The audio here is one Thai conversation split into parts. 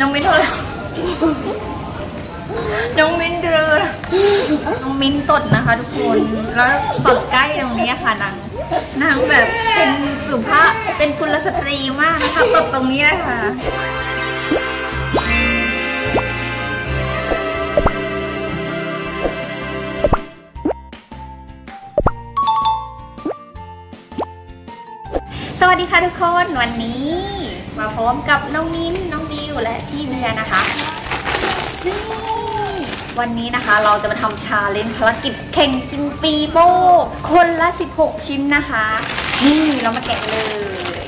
น้องมิ้นเถอน้องมิ้นเดือน้องมิ้นตดนะคะ ทุกคน แล้วตดใกล้ตรงนี้ค่ะนางนางแบบเป็นสุภาพเป็นกุลสตรีมากนะคะตดตรงนี้เลยค่ะสวัสดีค่ะทุกคนวันนี้ มาพร้อมกับน้องมิ้นน้อง วและพี่เบียร์นะคะนี่วันนี้นะคะเราจะมาทำชาเลนจ์ภารกิจแข่งกินปีโป้คนละ 16 ชิ้นนะคะ นี่เรามาแกะเลย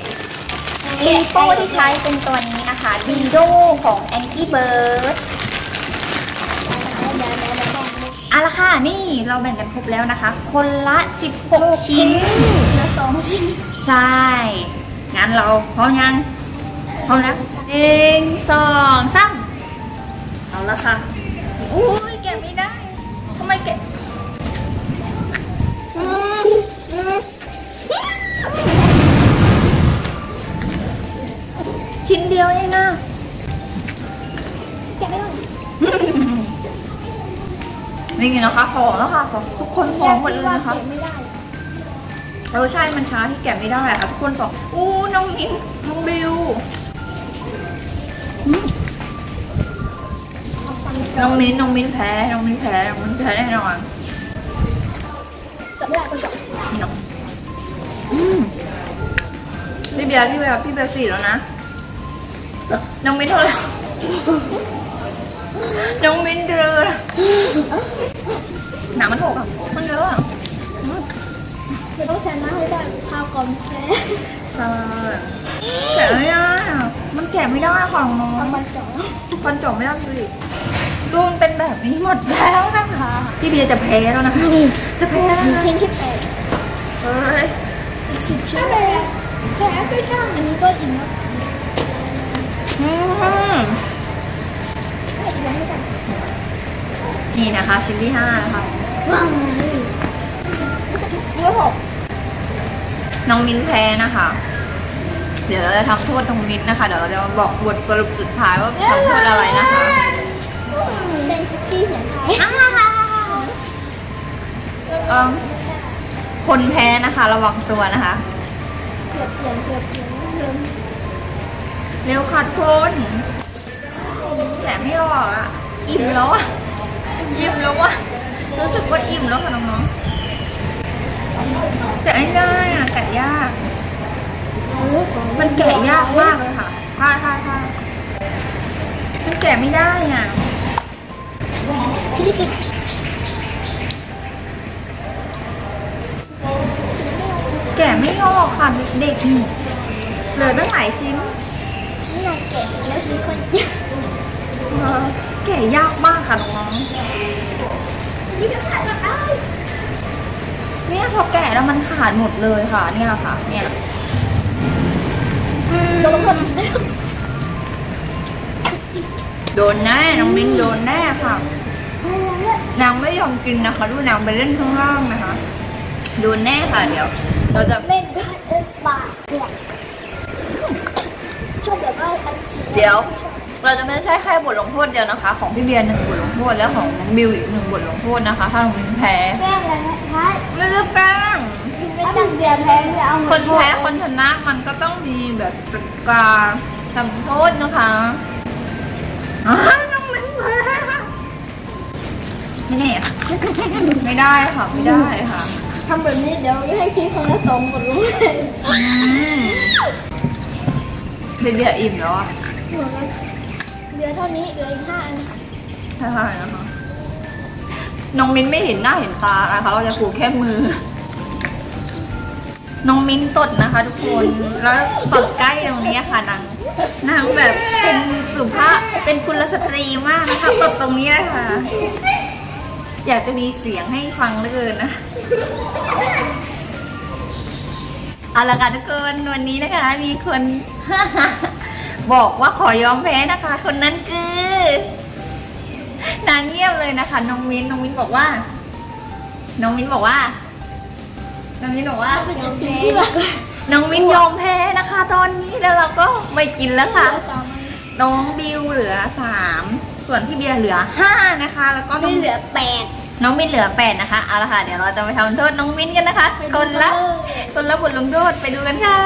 ปีโป้ที่ใช้เป็นตัวนี้นะคะดีโดของ Angry Bird เอาละค่ะ นี่เราแบ่งกันครบแล้วนะคะ คนละ 16 ชิ้นละสองชิ้น ใช่ งั้นเราพร้อมยัง พร้อมแล้วหนึ่งสองสามเอาละค่ะอุ้ยแกะไม่ได้ทำไมแกะชิ้นเดียวเองนะแกะไม่ได้นี่ไงนะคะฟองแล้วค่ะฟองทุกคนฟองหมดเลยนะคะเออใช่มันช้าที่แกะไม่ได้ค่ะทุกคนบอกอู้น้องมิ้นน้องบิว น้องมิ้นน้องมิ้นแพ้ น้องมิ้นแพ้ น้องมิ้นแพ้แน่นอนจับไม่ได้คนจับน้องอืมพี่เบียร์พี่เบียร์พี่เบียร์สี่แล้วนะ น้องมิ้นเท่าไหร่น้องมิ้นเดือหนังมันหกอะ มันเยอะอะจะต้องชนะให้ได้ข้าวก่อนแพ้ใช่แกะไม่ได้อะมันแกะไม่ได้ของน้องทำมันสองคนจบไม่ได้สิ ดูมันเป็นแบบนี้หมดแล้วนะคะพี่เบียร์จะแพ้แล้วนะคะจะแพ้แล้วนะเพียงแค่แปดเฮ้ยสิบชิ้นแพ้แพ้ไปช่างอันนี้ก็อิ่มแล้วอืมแพ้ยังไม่ได้นี่นะคะ ชิ้นที่ห้านะคะว้าวนี่ก็หกน้องมิ้นแพ้นะคะ เดี๋ยวเราจะทำโทษน้องมิ้นนะคะ เดี๋ยวเราจะมาบอกบทสรุปสุดท้ายว่าทำโทษอะไรนะคะ เป็นคุกกี้เสียงไทยเอิ่มคนแพ้นะคะ ระวังตัวนะคะเร็วค่ะคนแต่ไม่ออกอะ อิ่มแล้วอะอิ่มแล้วอะรู้สึกว่าอิ่มแล้วค่ะน้องๆแต่ไม่ได้อะแกะยาก มันแกะยากมากเลยค่ะท่าท่าท่ามันแกะไม่ได้อะ แกะไม่ออกค่ะเด็กๆนี่เหลือตั้งหลายชิ้นนี่นาแกะแล้วชิ้นคนเออแกะยากมากค่ะน้องๆนี่ก็ขาดมาได้เนี่ยพอแกะแล้วมันขาดหมดเลยค่ะ เนี่ยค่ะ เนี่ยโดนโดนแน่น้องมิ้นโดนแน่ค่ะ นางไม่ยอมกินนะคะ ดูนางไปเล่นข้างล่างนะคะโดนแน่ค่ะเดี๋ยว เราจะเล่นก็เออปากเนี่ยชอบแบบว่าเดี๋ยว เราจะไม่ใช่แค่บทลงโทษเดียวนะคะ ของพี่เบียร์หนึ่งบทลงโทษแล้วของน้องบิวอีกหนึ่งบทลงโทษนะคะ ถ้าน้องมิ้นแพ้แกล้งอะไรนะท้ายไม่เลือกแป้งไม่ตั้งเบียร์แพ้จะเอาคนแพ้คนชนะมันก็ต้องมีแบบกติกาทำโทษนะคะ ไม่แน่ค่ะไม่ได้ค่ะ ไม่ได้ค่ะ ทำแบบนี้เดี๋ยวให้คิดคนละสองหมดรู้เลยอืมเบียร์อิ่มแล้วอะหมดแล้วเบียร์เท่านี้เหลืออีกห้าอันใช่นะคะน้องมิ้นไม่เห็นหน้าเห็นตานะคะเราจะผูกแค่มือ น้องมิ้นตดนะคะ ทุกคน แล้วตดใกล้ตรงนี้ค่ะนางนางแบบเป็นสุภาพเป็นกุลสตรีมากนะคะตดตรงนี้เลยค่ะ อยากจะมีเสียงให้ฟังเหลือเกินนะเอาละค่ะทุกคนวันนี้นะคะ มีคนบอกว่าขอยอมแพ้นะคะ คนนั้นคือนางเงียบเลยนะคะน้องมิ้นน้องมิ้นบอกว่า น้องมิ้นบอกว่า น้องมิ้นบอกว่าเป็นอันตีเพื่อน้องมิ้นยอมแพ้นะคะ ตอนนี้แล้วเราก็ไม่กินแล้วค่ะตามน้องบิวเหลือสาม ส่วนพี่เบียร์เหลือห้านะคะ แล้วก็น้ไม่องเหลือแปดน้องมินเหลือแปดนะคะ เอาละค่ะ เดี๋ยวเราจะไปทำโทษน้องมินกันนะคะ คนละ คนละบทลงโทษไปดูกันค่ะ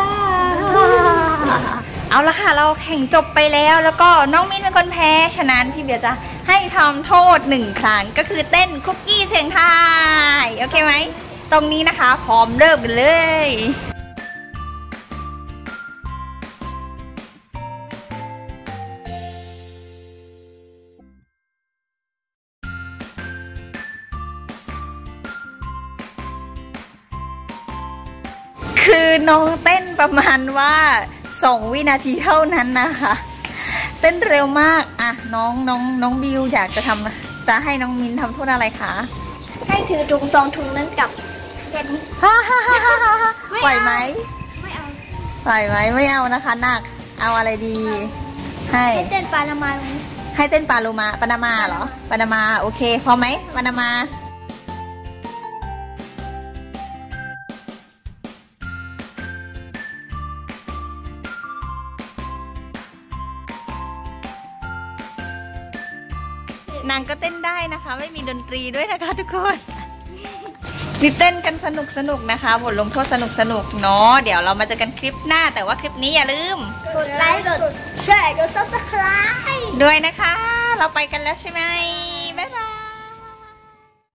เอาละค่ะ เราแข่งจบไปแล้ว แล้วก็น้องมินเป็นคนแพ้ ฉะนั้นพี่เบียร์จะให้ทำโทษหนึ่งครั้ง ก็คือเต้นคุกกี้เสียงไทาย โอเคไหม ตรงนี้นะคะ พร้อมเริ่มกันเลย คือน้องเต้นประมาณว่าสองวินาทีเท่านั้นนะคะ เต้นเร็วมากอะน้องน้องน้องบิวอยากจะทำจะให้น้องมินทำโทษอะไรคะให้ถือถุงซองถุงนั้นกับแค่นี้ฮ่าฮ่าฮ่าฮ่าฮ่าไม่เอาปล่อยไหมไม่เอาปล่อยไหมไม่เอานะคะหนักเอาอะไรดี ให้ให้เต้นปลาละมาตรงนี้ให้เต้นปาลูมาปานามาเหรอปานามาโอเคพร้อมไหมปานามา นางก็เต้นได้นะคะ ไม่มีดนตรีด้วยนะคะทุกคนนี่เต้นกันสนุกสนุกนะคะบทลงโทษสนุกสนุกเนาะเดี๋ยวเรามาเจอกันคลิปหน้า แต่ว่าคลิปนี้อย่าลืมกดไลค์กดแชร์กดซับสไครต์ด้วยนะคะ เราไปกันแล้วใช่ไหมบ๊ายบาย